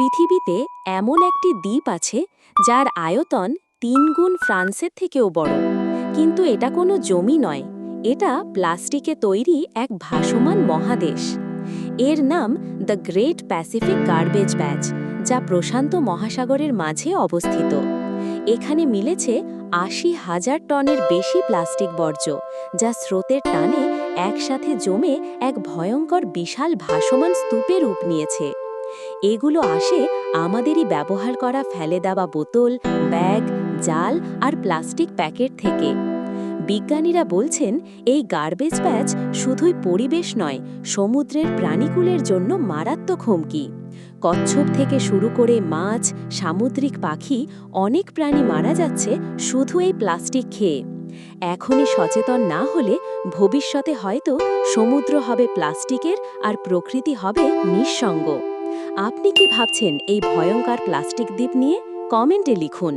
পৃথিবীতে এমন একটি দ্বীপ আছে যার আয়তন তিন গুণ ফ্রান্সের থেকেও বড়। কিন্তু এটা কোনো জমি নয়, এটা প্লাস্টিকে তৈরি এক ভাসমান মহাদেশ। এর নাম the great pacific garbage patch, যা প্রশান্ত মহাসাগরের মাঝে অবস্থিত। এখানে মিলেছে আশি হাজার টনের বেশি প্লাস্টিক বর্জ্য, যা স্রোতের টানে একসাথে জমে এক ভয়ঙ্কর বিশাল ভাসমান স্তূপে রূপ নিয়েছে। এগুলো আসে আমাদেরই ব্যবহার করা ফেলে দেওয়া বোতল, ব্যাগ, জাল আর প্লাস্টিক প্যাকেট থেকে। বিজ্ঞানীরা বলছেন, এই গার্বেজ প্যাচ শুধুই পরিবেশ নয়, সমুদ্রের প্রাণীকুলের জন্য মারাত্মক হুমকি। কচ্ছপ থেকে শুরু করে মাছ, সামুদ্রিক পাখি, অনেক প্রাণী মারা যাচ্ছে শুধু এই প্লাস্টিক খেয়ে। এখনই সচেতন না হলে ভবিষ্যতে হয়তো সমুদ্র হবে প্লাস্টিকের আর প্রকৃতি হবে নিঃসঙ্গ। আপনি কি ভাবছেন এই ভয়ঙ্কর প্লাস্টিক দ্বীপ নিয়ে কমেন্টে লিখুন।